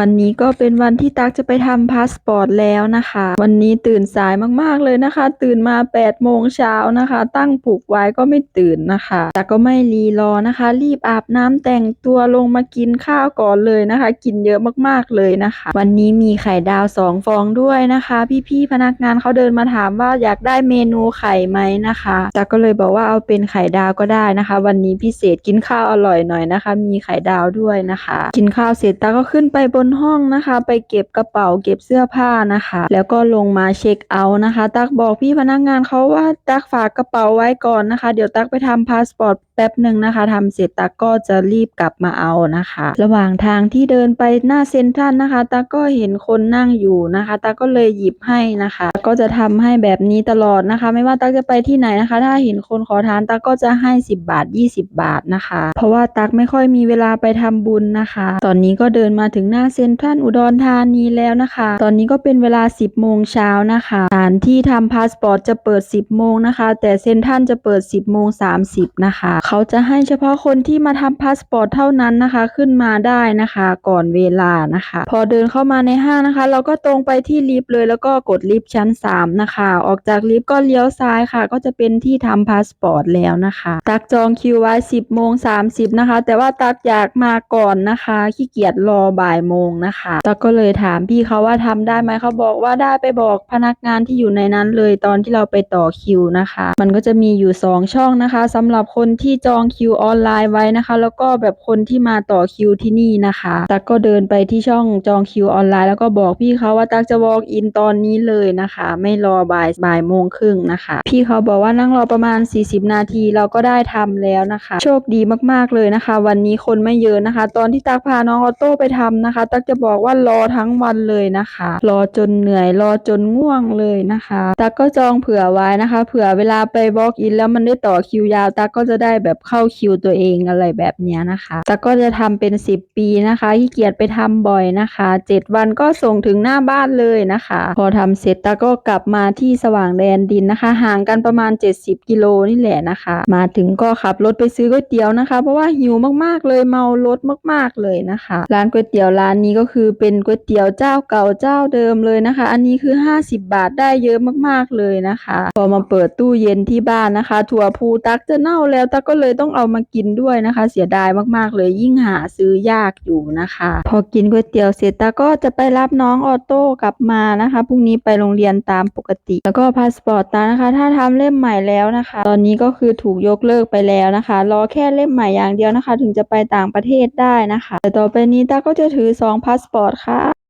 วันนี้ก็เป็นวันที่ตักจะไปทำพาสปอร์ตแล้วนะคะ วันนี้ตื่นสายมากๆเลยนะคะ ตื่นมา8โมงเช้านะคะ ตั้งปลุกไว้ก็ไม่ตื่นนะคะ แต่ก็ไม่รีรอนะคะ รีบอาบน้ำแต่งตัวลงมากินข้าวก่อนเลยนะคะ กินเยอะมากๆเลยนะคะ วันนี้มีไข่ดาวสองฟองด้วยนะคะ พี่ๆพนักงานเขาเดินมาถามว่าอยากได้เมนูไข่ไหมนะคะตักก็เลยบอกว่าเอาเป็นไข่ดาวก็ได้นะคะ วันนี้พิเศษกินข้าวอร่อยหน่อยนะคะ มีไข่ดาวด้วยนะคะ กินข้าวเสร็จตาก็ขึ้นไปบนนห้องนะคะ ไปเก็บกระเป๋าเก็บเสื้อผ้านะคะ แล้วก็ลงมาเช็คเอาท์นะคะ ตักบอกพี่พนักงานเขาว่าตักฝากกระเป๋าไว้ก่อนนะคะ เดี๋ยวตักไปทำพาสปอร์ตแป๊บหนึ่งนะคะทำเสร็จตักก็จะรีบกลับมาเอานะคะ ระหว่างทางที่เดินไปหน้าเซ็นทรัลนะคะตักก็เห็นคนนั่งอยู่นะคะตักก็เลยหยิบให้นะคะ ก็จะทำให้แบบนี้ตลอดนะคะ ไม่ว่าตักจะไปที่ไหนนะคะ ถ้าเห็นคนขอทานตักก็จะให้ 10 บาท 20 บาทนะคะ เพราะว่าตักไม่ค่อยมีเวลาไปทำบุญนะคะ ตอนนี้ก็เดินมาถึงหน้าเซ็นทรัลอุดรธานีแล้วนะคะ ตอนนี้ก็เป็นเวลา 10 โมงเช้านะคะสถานที่ทำพาสปอร์ตจะเปิด 10 โมงนะคะ แต่เซ็นทรัลจะเปิด 10 โมง 30 นะคะ เขาจะให้เฉพาะคนที่มาทำพาสปอร์ตเท่านั้นนะคะ ขึ้นมาได้นะคะ ก่อนเวลานะคะ พอเดินเข้ามาในห้างนะคะ เราก็ตรงไปที่ลิฟต์เลยแล้วก็กดลิฟต์ชั้น 3 นะคะ ออกจากลิฟต์ก็เลี้ยวซ้ายค่ะ ก็จะเป็นที่ทำพาสปอร์ตแล้วนะคะ ตักจองคิวไว้ 10 โมง 30 นะคะ แต่ว่าตักอยากมาก่อนนะคะ ขี้เกียจรอบ่ายโมงนะคะตักก็เลยถามพี่เขาว่าทำได้ไหมเขาบอกว่าได้ไปบอกพนักงานที่อยู่ในนั้นเลยตอนที่เราไปต่อคิวนะคะ มันก็จะมีอยู่ 2 ช่องนะคะสำหรับคนที่จองคิวออนไลน์ไว้นะคะ แล้วก็แบบคนที่มาต่อคิวที่นี่นะคะตักก็เดินไปที่ช่องจองคิวออนไลน์แล้วก็บอกพี่เขาว่าตักจะ walk in ตอนนี้เลยนะคะ ไม่รอบ่ายบ่ายโมงครึ่งนะคะ พี่เขาบอกว่านั่งรอประมาณ 40 นาทีเราก็ได้ทำแล้วนะคะ โชคดีมากๆเลยนะคะ วันนี้คนไม่เยอะนะคะ ตอนที่ตักพาน้องออโต้ไปทำนะคะตักจะบอกว่ารอทั้งวันเลยนะคะ รอจนเหนื่อยรอจนง่วงเลยนะคะตักก็จองเผื่อไว้นะคะ เผื่อเวลาไป walk in แล้วมันได้ต่อคิวยาวตักก็จะได้แบบเข้าคิวตัวเองอะไรแบบนี้นะคะตักก็จะทำเป็น 10 ปีนะคะขี้เกียจไปทำบ่อยนะคะ 7 วันก็ส่งถึงหน้าบ้านเลยนะคะ พอทำเสร็จตักก็กลับมาที่สว่างแดนดินนะคะ ห่างกันประมาณ 70 กิโลนี่แหละนะคะ มาถึงก็ขับรถไปซื้อก๋วยเตี๋ยวนะคะ เพราะว่าหิวมากๆเลยเมารถมากๆเลยนะคะ ร้านก๋วยเตี๋ยวร้านนี้ก็คือเป็นก๋วยเตี๋ยวเจ้าเก่าเจ้าเดิมเลยนะคะ อันนี้คือ 50 บาทได้เยอะมากๆเลยนะคะ พอมาเปิดตู้เย็นที่บ้านนะคะ ถั่วพูตักจะเน่าแล้วตักก็เลยต้องเอามากินด้วยนะคะ เสียดายมากๆเลยยิ่งหาซื้อยากอยู่นะคะ พอกินก๋วยเตี๋ยวเสร็จตักก็จะไปรับน้องออโต้กลับมานะคะพรุ่งนี้ไปโรงเรียนตามปกติ แล้วก็พาสปอร์ตตานะคะ ถ้าทำเล่มใหม่แล้วนะคะ ตอนนี้ก็คือถูกยกเลิกไปแล้วนะคะ รอแค่เล่มใหม่อย่างเดียวนะคะ ถึงจะไปต่างประเทศได้นะคะ แต่ต่อไปนี้ตาก็จะถือสองพาสปอร์ตค่ะ